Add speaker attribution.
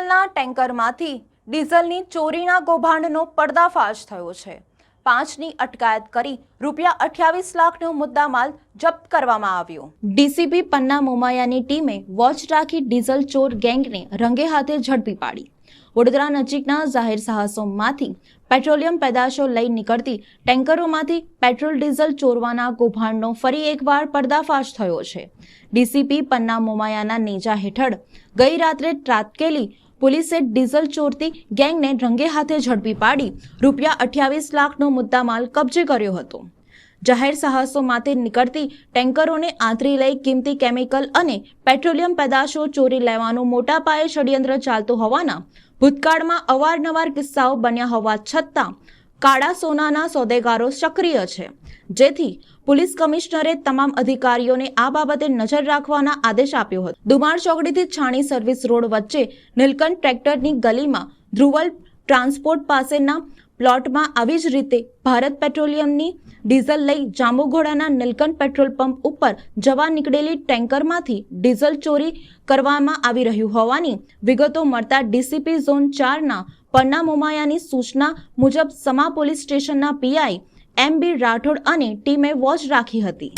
Speaker 1: ટેન્કરમાંથી ડીઝલની ચોરીના કૌભાંડનો પર્દાફાશ થયો છે. પાંચની અટકાયત કરી રૂપિયા અઠ્યાવીસ લાખનો મુદ્દામાલ જપ્ત કરવામાં આવ્યો. ડીસીપી પન્ના મોમાયાની ટીમે વોચ રાખી ડીઝલ ચોર ગેંગને રંગે હાથે ઝડપી પાડી. વડોદરા નજીકના જાહેર સાહસોમાંથી પેટ્રોલિયમ પેદાશો લઈ નીકળતી ટેન્કરોમાંથી પેટ્રોલ ડીઝલ ચોરવાના કૌભાંડનો ફરી એકવાર પર્દાફાશ થયો છે. ડીસીપી પન્ના મોમાયાના નેજા હેઠળ ગઈ રાત્રે ત્રાટકેલી પોલીસે ડીઝલ ચોરતી ગેંગને રંગે હાથે ઝડપી પાડી રૂપિયા અઠ્યાવીસ લાખનો મુદ્દામાલ કબજે કર્યો હતો. જાહેર સાહસોમાંથી નીકળતી ટેન્કરોને આંતરી લઈ કિંમતી કેમિકલ અને પેટ્રોલિયમ પેદાશો ચોરી લેવાનું મોટા પાયે ષડયંત્ર ચાલતું હોવાના ભૂતકાળમાં અવારનવાર કિસ્સાઓ બન્યા હોવા છતાં કાળા સોનાના સોદેગારો સક્રિય છે. જેથી પોલીસ કમિશનરે તમામ અધિકારીઓને આ બાબતે નજર રાખવાના આદેશ આપ્યો હતો. દુમાળ ચોકડીથી છાણી સર્વિસ રોડ વચ્ચે નીલકંઠ ટ્રેક્ટરની ગલીમાં ધ્રુવલ ટ્રાન્સપોર્ટ પાસેના પ્લોટમાં આવી જ રીતે ભારત પેટ્રોલિયમની ડીઝલ લઈ જાંબુઘોડાના નીલકંઠ પેટ્રોલ પંપ ઉપર જવા નીકળેલી ટેન્કરમાંથી ડીઝલ ચોરી કરવામાં આવી રહ્યું હોવાની વિગતો મળતા ડીસીપી ઝોન ચારના પન્ના મોમાયાની સૂચના મુજબ સમા પોલીસ સ્ટેશનના પીઆઈ એમ બી રાઠોડ અને ટીમે વોચ રાખી હતી.